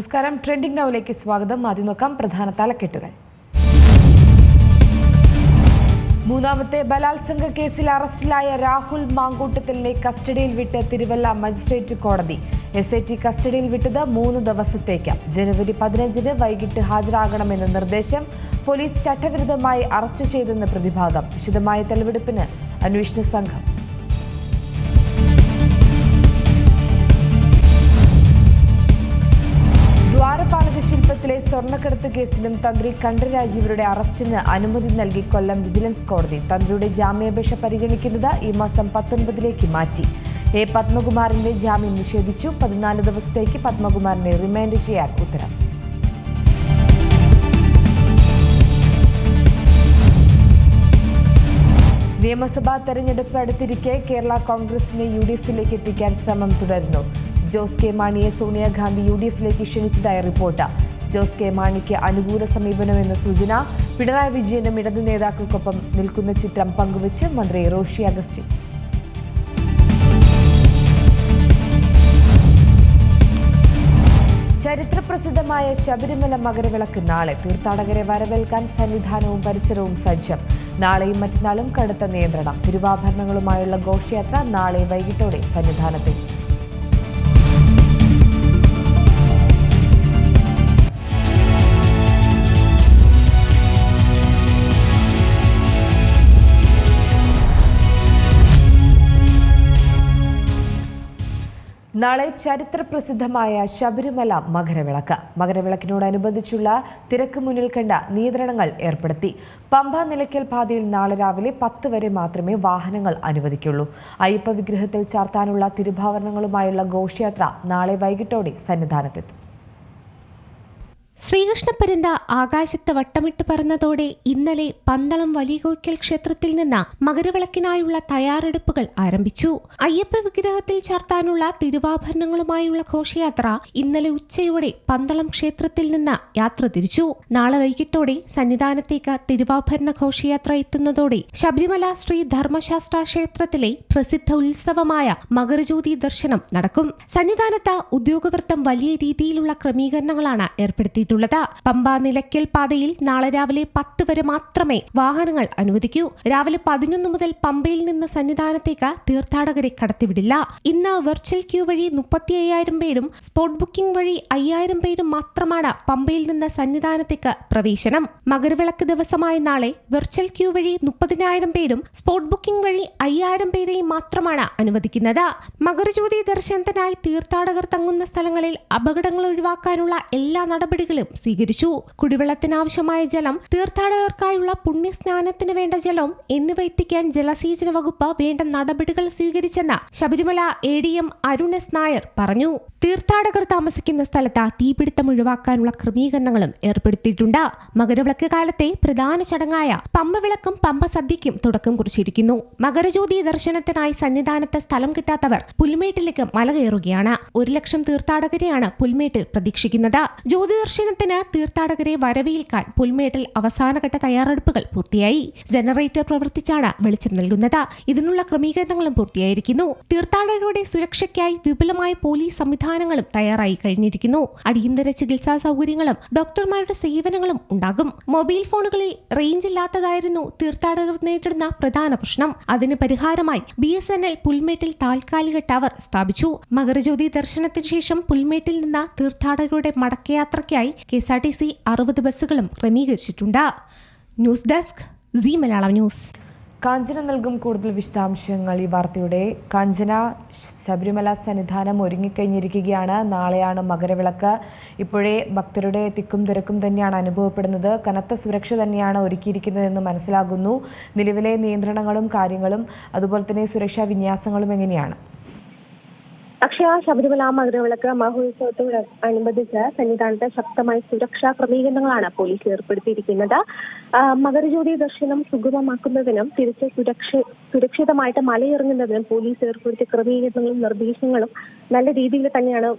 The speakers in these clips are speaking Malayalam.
നമസ്കാരം. ട്രെൻഡിംഗ് നൗവിലേക്ക് സ്വാഗതം. ആദ്യം നോക്കാം പ്രധാന തലക്കെട്ടുകൾ. മൂന്നാമത്തെ ബലാത്സംഗ കേസിൽ അറസ്റ്റിലായ രാഹുൽ മാങ്കൂട്ടത്തിലിനെ കസ്റ്റഡിയിൽ വിട്ട് തിരുവല്ല മജിസ്ട്രേറ്റ് കോടതി. എസ് ഐ ടി കസ്റ്റഡിയിൽ വിട്ടത് മൂന്ന് ദിവസത്തേക്ക്. ജനുവരി പതിനഞ്ചിന് വൈകിട്ട് ഹാജരാകണമെന്ന നിർദ്ദേശം പോലീസ് ചട്ടവിരുദ്ധമായി അറസ്റ്റ് ചെയ്തെന്ന് പ്രതിഭാഗം. വിശദമായ തെളിവെടുപ്പിന് അന്വേഷണ സംഘം. സ്വർണക്കടത്ത് കേസിലും തന്ത്രി കണ്ഠരാജീവരുടെ അറസ്റ്റിന് അനുമതി നൽകി കൊല്ലം വിജിലൻസ് കോടതി. തന്ത്രിയുടെ ജാമ്യാപേക്ഷ പരിഗണിക്കുന്നത് ഈ മാസം പത്തൊൻപതിലേക്ക് മാറ്റി. എ പത്മകുമാറിന്റെ ജാമ്യം നിഷേധിച്ചു. പതിനാല് ദിവസത്തേക്ക് പത്മകുമാറിനെ റിമാൻഡ് ചെയ്യാൻ ഉത്തരവ്. നിയമസഭാ തെരഞ്ഞെടുപ്പ് അടുത്തിരിക്കെ കേരള കോൺഗ്രസിനെ യു ഡി എഫിലേക്ക് എത്തിക്കാൻ ശ്രമം തുടരുന്നു. ജോസ് കെ മാണിയെ സോണിയാഗാന്ധി യു ഡി എഫിലേക്ക് ക്ഷണിച്ചതായി റിപ്പോർട്ട്. ജോസ് കെ. മാണിക്ക് അനുകൂല സമീപനമെന്ന സൂചന പിണറായി വിജയനും ഇടതു നേതാക്കൾക്കൊപ്പം നിൽക്കുന്ന ചിത്രം പങ്കുവച്ച് മന്ത്രി റോഷി അഗസ്റ്റിൻ. ചരിത്രപ്രസിദ്ധമായ ശബരിമല മകരവിളക്ക് നാളെ തീർത്ഥാടകരെ വരവേൽക്കാൻ സന്നിധാനവും പരിസരവും സജ്ജം. നാളെയും മറ്റന്നാളും കടുത്ത നിയന്ത്രണം. തിരുവാഭരണങ്ങളുമായുള്ള ഘോഷയാത്ര നാളെ വൈകിട്ടോടെ സന്നിധാനത്തിൽ നാളെ ചരിത്ര പ്രസിദ്ധമായ ശബരിമല മകരവിളക്ക്. മകരവിളക്കിനോടനുബന്ധിച്ചുള്ള തിരക്ക് മുന്നിൽ കണ്ട നിയന്ത്രണങ്ങൾ ഏർപ്പെടുത്തി. പമ്പ നിലയ്ക്കൽ പാതയിൽ നാളെ രാവിലെ പത്ത് വരെ മാത്രമേ വാഹനങ്ങൾ അനുവദിക്കുള്ളൂ. അയ്യപ്പ വിഗ്രഹത്തിൽ ചാർത്താനുള്ള തിരുഭാവരണങ്ങളുമായുള്ള ഘോഷയാത്ര നാളെ വൈകിട്ടോടെ സന്നിധാനത്തെത്തും. ശ്രീകൃഷ്ണപരന്ത ആകാശത്ത് വട്ടമിട്ട് പറന്നതോടെ ഇന്നലെ പന്തളം വലിയകോയ്ക്കൽ ക്ഷേത്രത്തിൽ നിന്ന് മകരവിളക്കിനായുള്ള തയ്യാറെടുപ്പുകൾ ആരംഭിച്ചു. അയ്യപ്പ വിഗ്രഹത്തിൽ ചാർത്താനുള്ള തിരുവാഭരണങ്ങളുമായുള്ള ഘോഷയാത്ര ഇന്നലെ ഉച്ചയോടെ പന്തളം ക്ഷേത്രത്തിൽ നിന്ന് യാത്ര തിരിച്ചു. നാളെ വൈകിട്ടോടെ സന്നിധാനത്തേക്ക് തിരുവാഭരണ ഘോഷയാത്ര എത്തുന്നതോടെ ശബരിമല ശ്രീ ധർമ്മശാസ്ത്ര ക്ഷേത്രത്തിലെ പ്രസിദ്ധ ഉത്സവമായ മകരജ്യോതി ദർശനം നടക്കും. സന്നിധാനത്ത് ഉദ്യോഗവൃത്തം വലിയ രീതിയിലുള്ള ക്രമീകരണങ്ങളാണ് ഏർപ്പെടുത്തിയിട്ടുള്ളത് പമ്പ നിലയ്ക്കൽ പാതയിൽ നാളെ രാവിലെ പത്ത് വരെ മാത്രമേ വാഹനങ്ങൾ അനുവദിക്കൂ. രാവിലെ പതിനൊന്ന് മുതൽ പമ്പയിൽ നിന്ന് സന്നിധാനത്തേക്ക് തീർത്ഥാടകരെ കടത്തിവിടില്ല. ഇന്ന് വെർച്വൽ ക്യൂ വഴി മുപ്പത്തി അയ്യായിരം പേരും സ്പോട്ട് ബുക്കിംഗ് വഴി അയ്യായിരം പേരും മാത്രമാണ് പമ്പയിൽ നിന്ന് സന്നിധാനത്തേക്ക് പ്രവേശനം. മകരവിളക്ക് ദിവസമായ നാളെ വെർച്വൽ ക്യൂ വഴി മുപ്പതിനായിരം പേരും സ്പോട്ട് ബുക്കിംഗ് വഴി അയ്യായിരം പേരെയും മാത്രമാണ് അനുവദിക്കുന്നത്. മകരജ്യോതി ദർശനത്തിനായി തീർത്ഥാടകർ തങ്ങുന്ന സ്ഥലങ്ങളിൽ അപകടങ്ങൾ ഒഴിവാക്കാനുള്ള എല്ലാ നടപടികളും സ്വീകരിച്ചു. കുടിവെള്ളത്തിനാവശ്യമായ ജലം തീർത്ഥാടകർക്കായുള്ള പുണ്യസ്നാനത്തിന് വേണ്ട ജലം എന്നിവ എത്തിക്കാൻ ജലസേചന വകുപ്പ് വേണ്ട നടപടികൾ സ്വീകരിച്ചെന്ന് Sabarimala A D M Arun S Nair പറഞ്ഞു. തീർത്ഥാടകർ താമസിക്കുന്ന സ്ഥലത്ത് തീപിടുത്തം ഒഴിവാക്കാനുള്ള ക്രമീകരണങ്ങളും ഏർപ്പെടുത്തിയിട്ടുണ്ട്. മകരവിളക്ക് കാലത്തെ പ്രധാന ചടങ്ങായ പമ്പവിളക്കും പമ്പ സദ്യയ്ക്കും തുടക്കം കുറിച്ചിരിക്കുന്നു. മകരജ്യോതി ദർശനത്തിനായി സന്നിധാനത്ത് സ്ഥലം കിട്ടാത്തവർ പുൽമേട്ടിലേക്ക് മല കയറുകയാണ്. ഒരു ലക്ഷം തീർത്ഥാടകരെയാണ് പുൽമേട്ടിൽ പ്രതീക്ഷിക്കുന്നത്. ജ്യോതി ദർശനത്തിന് തീർത്ഥാടകരെ വരവേൽക്കാൻ പുൽമേട്ടിൽ അവസാനഘട്ട തയ്യാറെടുപ്പുകൾ പൂർത്തിയായി. ജനറേറ്റർ പ്രവർത്തിച്ചാണ് വെളിച്ചം നൽകുന്നത്. ഇതിനുള്ള ക്രമീകരണങ്ങളും പൂർത്തിയായിരിക്കുന്നു. തീർത്ഥാടകരുടെ സുരക്ഷയ്ക്കായി വിപുലമായ പോലീസ് സംവിധാനങ്ങളും തയ്യാറായി കഴിഞ്ഞിരിക്കുന്നു. അടിയന്തര ചികിത്സാ സൗകര്യങ്ങളും ഡോക്ടർമാരുടെ സേവനങ്ങളും ഉണ്ടാകും. മൊബൈൽ ഫോണുകളിൽ റേഞ്ച് ഇല്ലാത്തതായിരുന്നു തീർത്ഥാടകർ നേരിടുന്ന പ്രധാന പ്രശ്നം. അതിന് പരിഹാരമായി ബി എസ് എൻ എൽ പുൽമേട്ടിൽ താൽക്കാലിക ടവർ സ്ഥാപിച്ചു. മകരജ്യോതി ദർശനത്തിന് ശേഷം പുൽമേട്ടിൽ നിന്ന് തീർത്ഥാടകരുടെ മടക്കയാത്രയ്ക്കായി K S R T C അറുപത് ബസ്സുകളും ക്രമീകരിച്ചിട്ടുണ്ട്. News desk C Malayalam news. Kanchana നൽകും കൂടുതൽ വിശദാംശങ്ങൾ ഈ വാർത്തയുടെ. കാഞ്ചന ശബരിമല സന്നിധാനം ഒരുങ്ങിക്കഴിഞ്ഞിരിക്കുകയാണ്. നാളെയാണ് മകരവിളക്ക്. ഇപ്പോഴേ ഭക്തരുടെ തിക്കും തിരക്കും തന്നെയാണ് അനുഭവപ്പെടുന്നത്. കനത്ത സുരക്ഷ തന്നെയാണ് ഒരുക്കിയിരിക്കുന്നതെന്ന് മനസ്സിലാകുന്നു. നിലവിലെ നിയന്ത്രണങ്ങളും കാര്യങ്ങളും അതുപോലെ തന്നെ സുരക്ഷാ വിന്യാസങ്ങളും എങ്ങനെയാണ്? അക്ഷയ ശബരിമല മകരവിളക്ക് മഹോത്സവത്തോട് അനുബന്ധിച്ച് സന്നിധാനത്ത് ശക്തമായ സുരക്ഷാ ക്രമീകരണങ്ങളാണ് പോലീസ് ഏർപ്പെടുത്തിയിരിക്കുന്നത്. മകരജ്യോതി ദർശനം സുഗമമാക്കുന്നതിനും തിരിച്ച് സുരക്ഷ സുരക്ഷിതമായിട്ട് മലയിറങ്ങുന്നതിനും പോലീസ് ഏർപ്പെടുത്തിയ ക്രമീകരണങ്ങളും നിർദ്ദേശങ്ങളും നല്ല രീതിയിൽ തന്നെയാണ്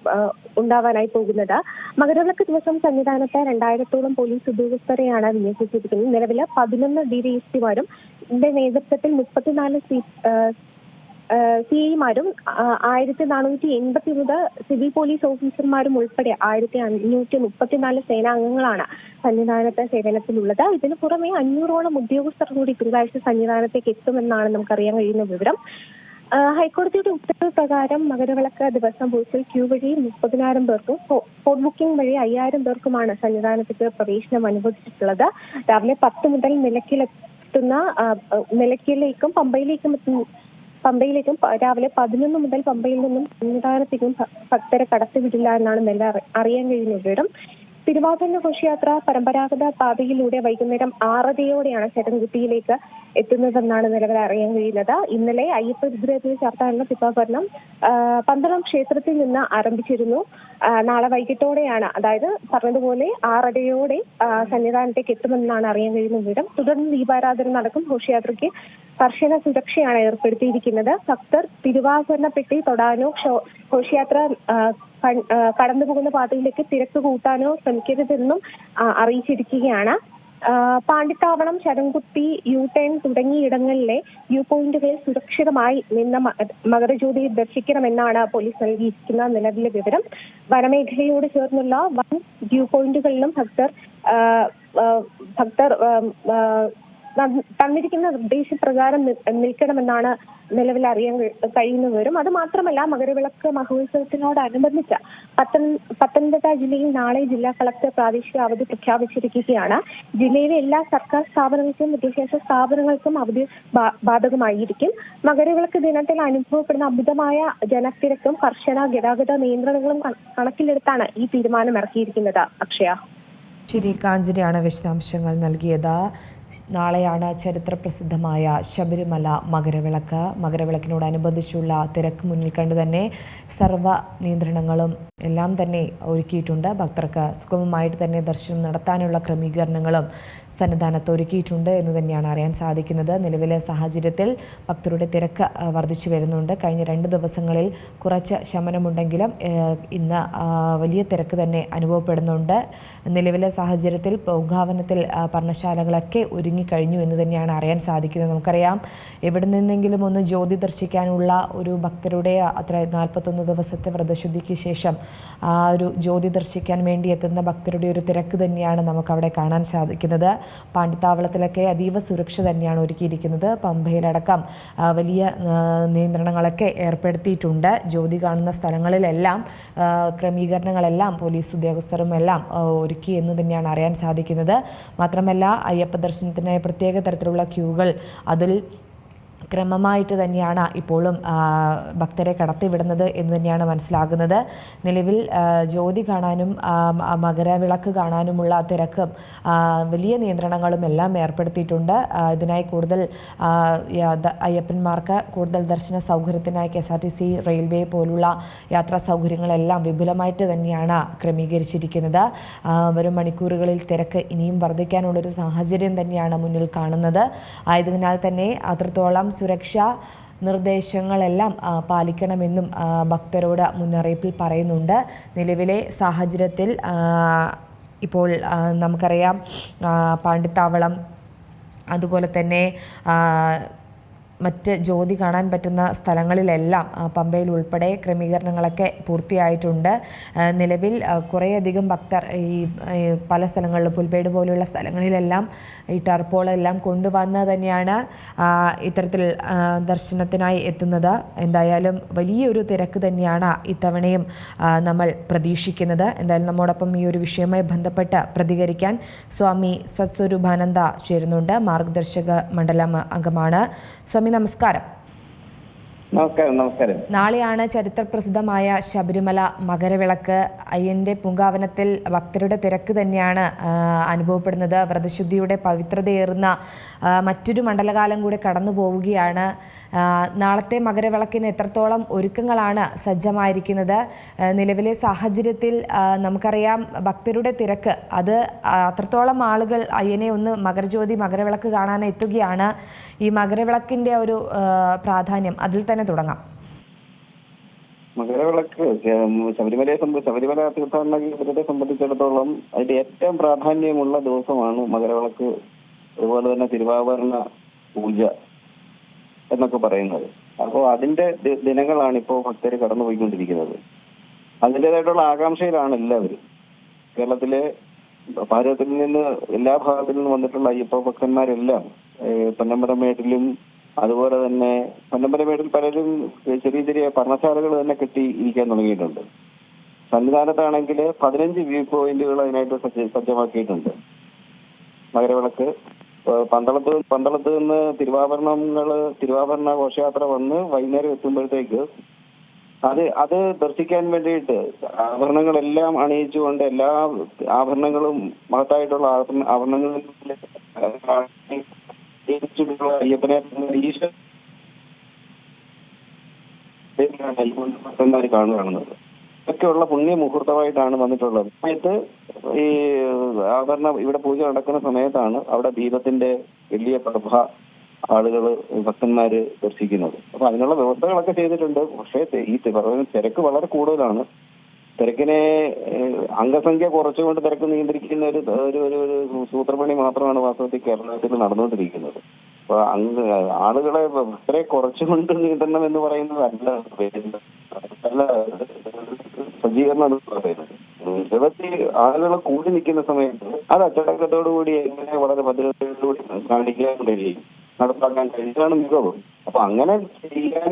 ഉണ്ടാവാനായി പോകുന്നത്. മകരവിളക്ക് ദിവസം സന്നിധാനത്ത് രണ്ടായിരത്തോളം പോലീസ് ഉദ്യോഗസ്ഥരെയാണ് വിന്യസിച്ചിരിക്കുന്നത്. നിലവിൽ പതിനൊന്ന് ഡി ഡി എസ് പിമാരും നേതൃത്വത്തിൽ മുപ്പത്തിനാല് സി ഐമാരും ആയിരത്തി നാനൂറ്റി എൺപത്തി ഒമ്പത് സിവിൽ പോലീസ് ഓഫീസർമാരും ഉൾപ്പെടെ ആയിരത്തി അഞ്ഞൂറ്റി മുപ്പത്തിനാല് സേനാംഗങ്ങളാണ് സന്നിധാനത്തെ സേവനത്തിലുള്ളത്. ഇതിനു പുറമെ അഞ്ഞൂറോളം ഉദ്യോഗസ്ഥർ കൂടി തിങ്കളാഴ്ച സന്നിധാനത്തേക്ക് എത്തുമെന്നാണ് നമുക്കറിയാൻ കഴിയുന്ന വിവരം. ഹൈക്കോടതിയുടെ ഉത്തരവ് പ്രകാരം മകരവിളക്ക് ദിവസം ബൂത്തിൽ ക്യൂ വഴി മുപ്പതിനായിരം പേർക്കും ഫോൺ ബുക്കിംഗ് വഴി അയ്യായിരം പേർക്കുമാണ് സന്നിധാനത്തേക്ക് പ്രവേശനം അനുവദിച്ചിട്ടുള്ളത്. രാവിലെ പത്ത് മുതൽ നിലയ്ക്കിലെത്തുന്ന നിലയ്ക്കിലേക്കും പമ്പയിലേക്കും പമ്പയിലേക്കും രാവിലെ പതിനൊന്ന് മുതൽ പമ്പയിൽ നിന്നും സന്നിധാനത്തേക്കും ഭക്തരെ കടത്തിവിടില്ല എന്നാണ് നില അറി- അറിയാൻ കഴിയുന്ന വിവരം. തിരുവാഭരണ ഘോഷയാത്ര പരമ്പരാഗത പാതയിലൂടെ വൈകുന്നേരം ആറരയോടെയാണ് ചേട്ടൻകുട്ടിയിലേക്ക് എത്തുന്നതെന്നാണ് നിലവിൽ അറിയാൻ കഴിയുന്നത്. ഇന്നലെ അയ്യപ്പ വിഗ്രഹത്തിൽ ചേർത്താനുള്ള തിരുവാഭരണം പന്തളം ക്ഷേത്രത്തിൽ നിന്ന് ആരംഭിച്ചിരുന്നു. നാളെ വൈകിട്ടോടെയാണ്. അതായത് പറഞ്ഞതുപോലെ ആറരയോടെ സന്നിധാനത്തേക്ക് എത്തുമെന്നാണ് അറിയാൻ കഴിയുന്ന വിവരം. തുടർന്ന് ദീപാരാധന നടക്കും. ഘോഷയാത്രയ്ക്ക് കർശന സുരക്ഷയാണ് ഏർപ്പെടുത്തിയിരിക്കുന്നത്. ഭക്തർ തിരുവാഭരണപ്പെട്ടി തൊടാനോ ഘോഷയാത്ര കടന്നു പോകുന്ന പാതയിലേക്ക് തിരക്ക് കൂട്ടാനോ ശ്രമിക്കരുതെന്നും അറിയിച്ചിരിക്കുകയാണ്. പാണ്ടിത്താവളം ശരംകുത്തി യു ടേൺ തുടങ്ങിയിടങ്ങളിലെ വ്യൂ പോയിന്റുകളിൽ സുരക്ഷിതമായി നിന്ന മകരജ്യോതി ദർശിക്കണമെന്നാണ് പോലീസ് നൽകിയിരിക്കുന്ന നിലവിലെ വിവരം. വനമേഖലയോട് ചേർന്നുള്ള വൻ വ്യൂ പോയിന്റുകളിലും ഭക്തർ ഭക്തർ തന്നിരിക്കുന്ന നിർദ്ദേശപ്രകാരം നിൽക്കണമെന്നാണ് നിലവിൽ അറിയാൻ കഴിയുന്നവരും. കഴിയുന്ന അത് മാത്രമല്ല മകരവിളക്ക് മഹോത്സവത്തിനോടനുബന്ധിച്ച് പത്തൻ പത്തനംതിട്ട ജില്ലയിൽ നാളെ ജില്ലാ കളക്ടർ പ്രാദേശിക അവധി പ്രഖ്യാപിച്ചിരിക്കുകയാണ്. ജില്ലയിലെ എല്ലാ സർക്കാർ സ്ഥാപനങ്ങൾക്കും വിദ്യാഭ്യാസ സ്ഥാപനങ്ങൾക്കും അവധി ബാധകമായിരിക്കും. മകരവിളക്ക് ദിനത്തിൽ അനുഭവപ്പെടുന്ന അമിതമായ ജനത്തിരക്കും കർശന ഗതാഗത നിയന്ത്രണങ്ങളും കണക്കിലെടുത്താണ് ഈ തീരുമാനം ഇറക്കിയിരിക്കുന്നത് അക്ഷയ. ശരി കാഞ്ചനയാണ് വിശദാംശങ്ങൾ നൽകിയത്. നാളെയാണ് ചരിത്ര പ്രസിദ്ധമായ ശബരിമല മകരവിളക്ക്. മകരവിളക്കിനോടനുബന്ധിച്ചുള്ള തിരക്ക് മുന്നിൽ കണ്ട് തന്നെ സർവ നിയന്ത്രണങ്ങളും എല്ലാം തന്നെ ഒരുക്കിയിട്ടുണ്ട്. ഭക്തർക്ക് സുഗമമായിട്ട് തന്നെ ദർശനം നടത്താനുള്ള ക്രമീകരണങ്ങളും സന്നിധാനത്ത് ഒരുക്കിയിട്ടുണ്ട് എന്ന് തന്നെയാണ് അറിയാൻ സാധിക്കുന്നത്. നിലവിലെ സാഹചര്യത്തിൽ ഭക്തരുടെ തിരക്ക് വർദ്ധിച്ചു വരുന്നുണ്ട്. കഴിഞ്ഞ രണ്ട് ദിവസങ്ങളിൽ കുറച്ച് ശമനമുണ്ടെങ്കിലും ഇന്ന് വലിയ തിരക്ക് തന്നെ അനുഭവപ്പെടുന്നുണ്ട്. നിലവിലെ സാഹചര്യത്തിൽ പൂങ്കാവനത്തിൽ പർണശാലകളൊക്കെ ഒരുങ്ങിക്കഴിഞ്ഞു എന്ന് തന്നെയാണ് അറിയാൻ സാധിക്കുന്നത്. നമുക്കറിയാം എവിടെ നിന്നെങ്കിലും ഒന്ന് ജ്യോതി ദർശിക്കാനുള്ള ഒരു ഭക്തരുടെ അത്ര നാൽപ്പത്തൊന്ന് ദിവസത്തെ വ്രതശുദ്ധിക്ക് ശേഷം ആ ഒരു ജ്യോതി ദർശിക്കാൻ വേണ്ടി എത്തുന്ന ഭക്തരുടെ ഒരു തിരക്ക് തന്നെയാണ് നമുക്കവിടെ കാണാൻ സാധിക്കുന്നത്. പാണ്ടിത്താവളത്തിലൊക്കെ അതീവ സുരക്ഷ തന്നെയാണ് ഒരുക്കിയിരിക്കുന്നത്. പമ്പയിലടക്കം വലിയ നിയന്ത്രണങ്ങളൊക്കെ ഏർപ്പെടുത്തിയിട്ടുണ്ട്. ജ്യോതി കാണുന്ന സ്ഥലങ്ങളിലെല്ലാം ക്രമീകരണങ്ങളെല്ലാം പോലീസ് ഉദ്യോഗസ്ഥരും എല്ലാം ഒരുക്കി എന്ന് തന്നെയാണ് അറിയാൻ സാധിക്കുന്നത്. മാത്രമല്ല അയ്യപ്പ ദർശനത്തിനായി പ്രത്യേക തരത്തിലുള്ള ക്യൂകൾ അതിൽ ക്രമമായിട്ട് തന്നെയാണ് ഇപ്പോഴും ഭക്തരെ കടത്തിവിടുന്നത് എന്ന് തന്നെയാണ് മനസ്സിലാകുന്നത്. നിലവിൽ ജ്യോതി കാണാനും മകരവിളക്ക് കാണാനുമുള്ള തിരക്കും വലിയ നിയന്ത്രണങ്ങളും എല്ലാം ഏർപ്പെടുത്തിയിട്ടുണ്ട്. ഇതിനായി കൂടുതൽ അയ്യപ്പന്മാർക്ക് കൂടുതൽ ദർശന സൗകര്യത്തിനായി K S R T C railway പോലുള്ള യാത്രാ സൗകര്യങ്ങളെല്ലാം വിപുലമായിട്ട് തന്നെയാണ് ക്രമീകരിച്ചിരിക്കുന്നത്. വരും മണിക്കൂറുകളിൽ തിരക്ക് ഇനിയും വർദ്ധിക്കാനുള്ളൊരു സാഹചര്യം തന്നെയാണ് മുന്നിൽ കാണുന്നത്. ആയതിനാൽ തന്നെ അത്രത്തോളം സുരക്ഷ നിർദ്ദേശങ്ങളെല്ലാം പാലിക്കണമെന്നും ഭക്തരോട് മുന്നറിയിപ്പിൽ പറയുന്നുണ്ട്. നിലവിലെ സാഹചര്യത്തിൽ ഇപ്പോൾ നമുക്കറിയാം പാണ്ഡിത്താവളം അതുപോലെ തന്നെ മറ്റ് ജ്യോതി കാണാൻ പറ്റുന്ന സ്ഥലങ്ങളിലെല്ലാം പമ്പയിൽ ഉൾപ്പെടെ ക്രമീകരണങ്ങളൊക്കെ പൂർത്തിയായിട്ടുണ്ട്. നിലവിൽ കുറേയധികം ഭക്തർ ഈ പല സ്ഥലങ്ങളിലും പുൽപ്പേട് പോലെയുള്ള സ്ഥലങ്ങളിലെല്ലാം ഈ ടർപ്പോളെല്ലാം കൊണ്ടുവന്ന് തന്നെയാണ് ഇത്തരത്തിൽ ദർശനത്തിനായി എത്തുന്നത്. എന്തായാലും വലിയൊരു തിരക്ക് തന്നെയാണ് ഇത്തവണയും നമ്മൾ പ്രതീക്ഷിക്കുന്നത്. എന്തായാലും നമ്മോടൊപ്പം ഈ ഒരു വിഷയവുമായി ബന്ധപ്പെട്ട് പ്രതികരിക്കാൻ സ്വാമി സത്സ്വരൂപാനന്ദ ചേരുന്നുണ്ട്. മാർഗദർശക മണ്ഡലം അംഗമാണ്. സ്വാമി നമസ്കാരം. നമസ്കാരം നമസ്കാരം. നാളെയാണ് ചരിത്രപ്രസിദ്ധമായ ശബരിമല മകരവിളക്ക്. അയ്യന്റെ പൂങ്കാവനത്തിൽ ഭക്തരുടെ തിരക്ക് തന്നെയാണ് അനുഭവപ്പെടുന്നത്. വ്രതശുദ്ധിയുടെ പവിത്രതയേറുന്ന മറ്റൊരു മണ്ഡലകാലം കൂടി കടന്നു പോവുകയാണ് നാളത്തെ മകരവിളക്കിന് എത്രത്തോളം ഒരുക്കങ്ങളാണ് സജ്ജമായിരിക്കുന്നത്? നിലവിലെ സാഹചര്യത്തിൽ നമുക്കറിയാം ഭക്തരുടെ തിരക്ക്. അത് അത്രത്തോളം ആളുകൾ അയ്യനെ ഒന്ന് മകരജ്യോതി മകരവിളക്ക് കാണാൻ എത്തുകയാണ്. ഈ മകരവിളക്കിന്റെ ഒരു പ്രാധാന്യം അതിൽ തന്നെ തുടങ്ങാം. മകരവിളക്ക് ശബരിമലയെ സംബന്ധിച്ച് ശബരിമല തീർത്ഥാടന കേന്ദ്രത്തെ സംബന്ധിച്ചിടത്തോളം അതിന്റെ ഏറ്റവും പ്രാധാന്യമുള്ള ദിവസമാണ് മകരവിളക്ക്. അതുപോലെ തന്നെ തിരുവാഭരണ പൂജ. എന്നൊക്കെ പറയുന്നത്. അപ്പോൾ അതിന്റെ ദിനങ്ങളാണ് ഇപ്പോൾ ഭക്തർ കടന്നുപോയിക്കൊണ്ടിരിക്കുന്നത്. അതിന്റെതായിട്ടുള്ള ആകാംക്ഷയിലാണ് എല്ലാവരും. കേരളത്തിലെ ഭാരതത്തിൽ നിന്ന് എല്ലാ ഭാഗത്തിൽ നിന്നും വന്നിട്ടുള്ള അയ്യപ്പ ഭക്തന്മാരെല്ലാം പൊന്നമ്പലമേട്ടിലും അതുപോലെ തന്നെ പൊന്നമ്പലമേട്ടിൽ പലരും ചെറിയ ചെറിയ പർണശാലകൾ തന്നെ കെട്ടി ഇരിക്കാൻ തുടങ്ങിയിട്ടുണ്ട്. സന്നിധാനത്താണെങ്കിൽ പതിനഞ്ച് വ്യൂ പോയിന്റുകൾ അതിനായിട്ട് സജ്ജ സജ്ജമാക്കിയിട്ടുണ്ട്. മകരവിളക്ക് പന്തളത്ത് പന്തളത്ത് നിന്ന് തിരുവാഭരണങ്ങൾ തിരുവാഭരണ ഘോഷയാത്ര വന്ന് വൈകുന്നേരം എത്തുമ്പോഴത്തേക്ക് അത് അത് ദർശിക്കാൻ വേണ്ടിയിട്ട് ആഭരണങ്ങളെല്ലാം അണിയിച്ചുകൊണ്ട് എല്ലാ ആഭരണങ്ങളും മഹത്തായിട്ടുള്ള ആഭരണ- ആഭരണങ്ങളിൽ അയ്യപ്പനെ ഈശ്വരൻ കാണുകയാണെന്നത് ഒക്കെയുള്ള പുണ്യ മുഹൂർത്തമായിട്ടാണ് വന്നിട്ടുള്ളത്. സമയത്ത് ഈ ആഭരണ ഇവിടെ പൂജ നടക്കുന്ന സമയത്താണ് അവിടെ ദീപത്തിന്റെ വലിയ പ്രഭ ആളുകൾ ഭക്തന്മാര് ദർശിക്കുന്നത്. അപ്പൊ അതിനുള്ള വ്യവസ്ഥകളൊക്കെ ചെയ്തിട്ടുണ്ട്. പക്ഷേ ഈ തിരക്ക് വളരെ കൂടുതലാണ്. തിരക്കിനെ അംഗസംഖ്യ കുറച്ചുകൊണ്ട് തിരക്ക് നിയന്ത്രിക്കുന്ന ഒരു ഒരു ഒരു സൂത്രപ്പണി മാത്രമാണ് വാസ്തവത്തിൽ കേരളത്തിൽ നടന്നുകൊണ്ടിരിക്കുന്നത്. അങ്ങ് ആളുകളെ ഭക്തരെ കുറച്ചുകൊണ്ട് നീട്ടണം എന്ന് പറയുന്നത് അല്ല നല്ല സജ്ജീകരണം എന്ന് പറയുന്നത് നിരവധി ആളുകൾ കൂടി നിൽക്കുന്ന സമയത്ത് അത് അച്ചടക്കത്തോടുകൂടി എങ്ങനെ വളരെ ഭദ്രതയോടുകൂടി കാണിക്കാൻ കഴിയും നടപ്പാക്കാൻ കഴിയുന്നതാണ് മികവ്. അപ്പൊ അങ്ങനെ ചെയ്യാൻ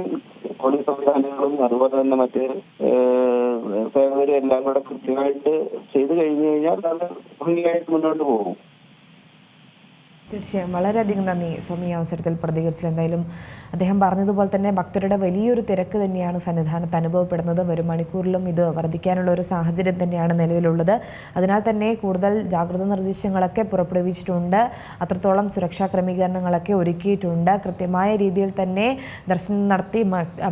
പോലീസ് സംവിധാനങ്ങളും അതുപോലെ തന്നെ മറ്റ് സേവകരും എല്ലാം കൂടെ കൃത്യമായിട്ട് ചെയ്തു കഴിഞ്ഞു കഴിഞ്ഞാൽ അത് ഭംഗിയായിട്ട് മുന്നോട്ട് പോകും. തീർച്ചയായും. വളരെയധികം നന്ദി സ്വാമി അവസരത്തിൽ പ്രതികരിച്ചത് എന്തായാലും അദ്ദേഹം പറഞ്ഞതുപോലെ തന്നെ ഭക്തരുടെ വലിയൊരു തിരക്ക് തന്നെയാണ് സന്നിധാനത്ത് അനുഭവപ്പെടുന്നത്. വരും മണിക്കൂറിലും ഇത് വർദ്ധിക്കാനുള്ള ഒരു സാഹചര്യം തന്നെയാണ് നിലവിലുള്ളത്. അതിനാൽ തന്നെ കൂടുതൽ ജാഗ്രത നിർദ്ദേശങ്ങളൊക്കെ പുറപ്പെടുവിച്ചിട്ടുണ്ട്. അത്രത്തോളം സുരക്ഷാ ക്രമീകരണങ്ങളൊക്കെ ഒരുക്കിയിട്ടുണ്ട്. കൃത്യമായ രീതിയിൽ തന്നെ ദർശനം നടത്തി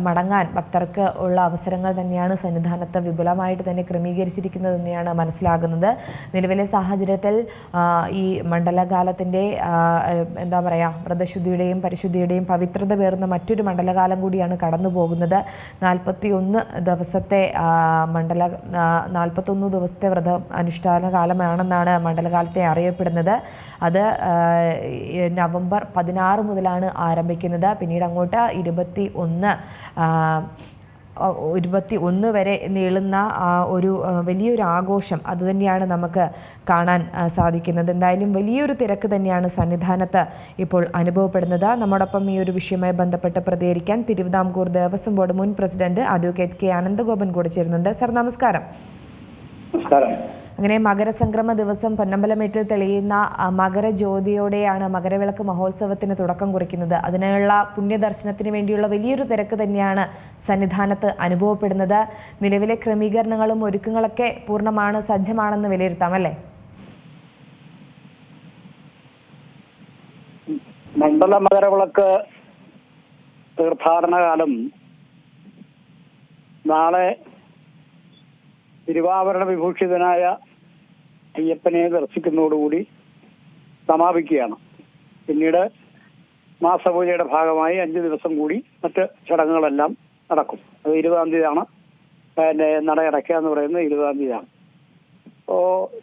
മടങ്ങാൻ ഭക്തർക്ക് ഉള്ള അവസരങ്ങൾ തന്നെയാണ് സന്നിധാനത്ത് വിപുലമായിട്ട് തന്നെ ക്രമീകരിച്ചിരിക്കുന്നത് തന്നെയാണ് മനസ്സിലാകുന്നത്. നിലവിലെ സാഹചര്യത്തിൽ ഈ മണ്ഡലകാലത്തിന്റെ എന്താ പറയുക വ്രതശുദ്ധിയുടെയും പരിശുദ്ധിയുടെയും പവിത്രത പേർന്ന മറ്റൊരു മണ്ഡലകാലം കൂടിയാണ് കടന്നു പോകുന്നത് നാൽപ്പത്തി ഒന്ന് ദിവസത്തെ മണ്ഡല നാൽപ്പത്തൊന്ന് ദിവസത്തെ വ്രത അനുഷ്ഠാന കാലമാണെന്നാണ് മണ്ഡലകാലത്തെ അറിയപ്പെടുന്നത്. അത് നവംബർ പതിനാറ് മുതലാണ് ആരംഭിക്കുന്നത്. പിന്നീട് അങ്ങോട്ട് ഇരുപത്തി ഒന്ന് ഇരുപത്തി ഒന്ന് വരെ നീളുന്ന ഒരു വലിയൊരു ആഘോഷം അതുതന്നെയാണ് നമുക്ക് കാണാൻ സാധിക്കുന്നത്. എന്തായാലും വലിയൊരു തിരക്ക് തന്നെയാണ് സന്നിധാനത്ത് ഇപ്പോൾ അനുഭവപ്പെടുന്നത്. നമ്മോടൊപ്പം ഈ ഒരു വിഷയവുമായി ബന്ധപ്പെട്ട് പ്രതികരിക്കാൻ തിരുവിതാംകൂർ ദേവസ്വം ബോർഡ് മുൻ പ്രസിഡന്റ് അഡ്വക്കേറ്റ് കെ ആനന്ദഗോപൻ കൂടെ ചേരുന്നുണ്ട്. സർ നമസ്കാരം. നമസ്കാരം. അങ്ങനെ മകരസംക്രമ ദിവസം പൊന്നമ്പലമേട്ടിൽ തെളിയുന്ന മകരജ്യോതിയോടെയാണ് മകരവിളക്ക് മഹോത്സവത്തിന് തുടക്കം കുറിക്കുന്നത്. അതിനുള്ള പുണ്യദർശനത്തിന് വേണ്ടിയുള്ള വലിയൊരു തിരക്ക് തന്നെയാണ് സന്നിധാനത്ത് അനുഭവപ്പെടുന്നത്. നിലവിലെ ക്രമീകരണങ്ങളും ഒരുക്കങ്ങളൊക്കെ പൂർണമാണ് സജ്ജമാണെന്ന് വിലയിരുത്താം അല്ലേ? മണ്ഡല മകരവിളക്ക് തീർത്ഥാടനകാലം നാളെ തിരുവാഭരണ വിഭൂഷിതനായ അയ്യപ്പനെ ദർശിക്കുന്നതോടുകൂടി സമാപിക്കുകയാണ്. പിന്നീട് മാസപൂജയുടെ ഭാഗമായി അഞ്ച് ദിവസം കൂടി മറ്റ് ചടങ്ങുകളെല്ലാം നടക്കും. അത് ഇരുപതാം തീയതിയാണ്. പിന്നെ നട അടയ്ക്കുക എന്ന് പറയുന്നത് ഇരുപതാം തീയതിയാണ്. അപ്പോ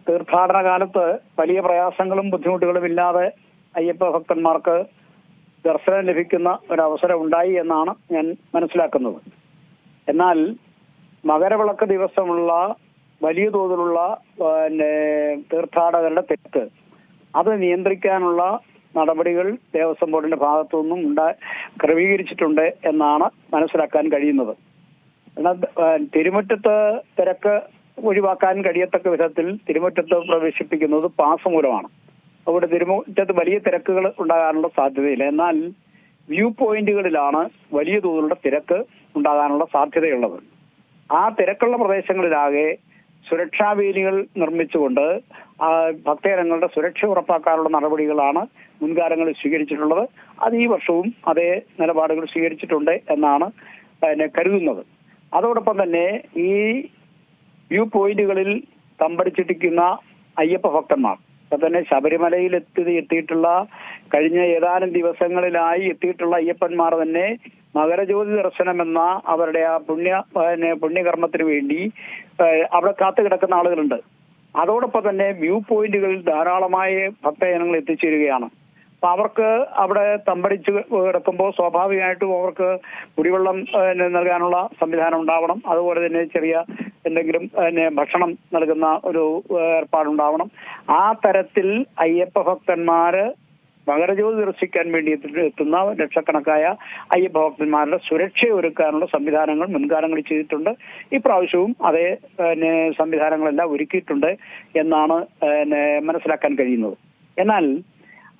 തീർത്ഥാടന കാലത്ത് വലിയ പ്രയാസങ്ങളും ബുദ്ധിമുട്ടുകളും ഇല്ലാതെ അയ്യപ്പ ഭക്തന്മാർക്ക് ദർശനം ലഭിക്കുന്ന ഒരവസരം ഉണ്ടായി എന്നാണ് ഞാൻ മനസ്സിലാക്കുന്നത്. എന്നാൽ മകരവിളക്ക് ദിവസമുള്ള വലിയ തോതിലുള്ള പിന്നെ തീർത്ഥാടകരുടെ തെറ്റ്. അത് നിയന്ത്രിക്കാനുള്ള നടപടികൾ ദേവസ്വം ബോർഡിന്റെ ഭാഗത്തു നിന്നും ഉണ്ടാ ക്രമീകരിച്ചിട്ടുണ്ട് എന്നാണ് മനസ്സിലാക്കാൻ കഴിയുന്നത്. എന്നാൽ തിരുമുറ്റത്ത് തിരക്ക് ഒഴിവാക്കാൻ കഴിയത്തക്ക വിധത്തിൽ തിരുമുറ്റത്ത് പ്രവേശിപ്പിക്കുന്നത് പാസ് മൂലമാണ് അവിടെ തിരുമുറ്റത്ത് വലിയ തിരക്കുകൾ ഉണ്ടാകാനുള്ള സാധ്യതയില്ല. എന്നാൽ വ്യൂ പോയിന്റുകളിലാണ് വലിയ തോതിലുള്ള തിരക്ക് ഉണ്ടാകാനുള്ള സാധ്യതയുള്ളത്. ആ തിരക്കുള്ള പ്രദേശങ്ങളിലാകെ സുരക്ഷാ വേലികൾ നിർമ്മിച്ചുകൊണ്ട് ഭക്തജനങ്ങളുടെ സുരക്ഷ ഉറപ്പാക്കാനുള്ള നടപടികളാണ് മുൻകാലങ്ങളിൽ സ്വീകരിച്ചിട്ടുള്ളത്. അത് ഈ വർഷവും അതേ നിലപാടുകൾ സ്വീകരിച്ചിട്ടുണ്ട് എന്നാണ് പിന്നെ കരുതുന്നത്. അതോടൊപ്പം തന്നെ ഈ വ്യൂ പോയിന്റുകളിൽ തമ്പടിച്ചിട്ടിരിക്കുന്ന അയ്യപ്പ ഭക്തന്മാർ ഇപ്പൊ തന്നെ ശബരിമലയിൽ എത്തി എത്തിയിട്ടുള്ള കഴിഞ്ഞ ഏതാനും ദിവസങ്ങളിലായി എത്തിയിട്ടുള്ള അയ്യപ്പന്മാർ തന്നെ മകരജ്യോതി ദർശനം എന്ന അവരുടെ ആ പുണ്യ പുണ്യകർമ്മത്തിന് വേണ്ടി അവിടെ കാത്തു കിടക്കുന്ന ആളുകളുണ്ട്. അതോടൊപ്പം തന്നെ വ്യൂ പോയിന്റുകളിൽ ധാരാളമായ ഭക്തജനങ്ങൾ എത്തിച്ചേരുകയാണ്. അപ്പൊ അവർക്ക് അവിടെ തമ്പടിച്ച് കിടക്കുമ്പോൾ സ്വാഭാവികമായിട്ടും അവർക്ക് കുടിവെള്ളം നൽകാനുള്ള സംവിധാനം ഉണ്ടാവണം. അതുപോലെ തന്നെ ചെറിയ എന്തെങ്കിലും ഭക്ഷണം നൽകുന്ന ഒരു ഏർപ്പാടുണ്ടാവണം. ആ തരത്തിൽ അയ്യപ്പ ഭക്തന്മാര് മകരജ്യോതി ദർശിക്കാൻ വേണ്ടി എത്തി- എത്തുന്ന ലക്ഷക്കണക്കായ അയ്യപ്പ ഭക്തന്മാരുടെ സുരക്ഷ ഒരുക്കാനുള്ള സംവിധാനങ്ങൾ മുൻകാലങ്ങളിൽ ചെയ്തിട്ടുണ്ട്. ഇപ്രാവശ്യവും അതേ സംവിധാനങ്ങളെല്ലാം ഒരുക്കിയിട്ടുണ്ട് എന്നാണ് മനസ്സിലാക്കാൻ കഴിയുന്നത്. എന്നാൽ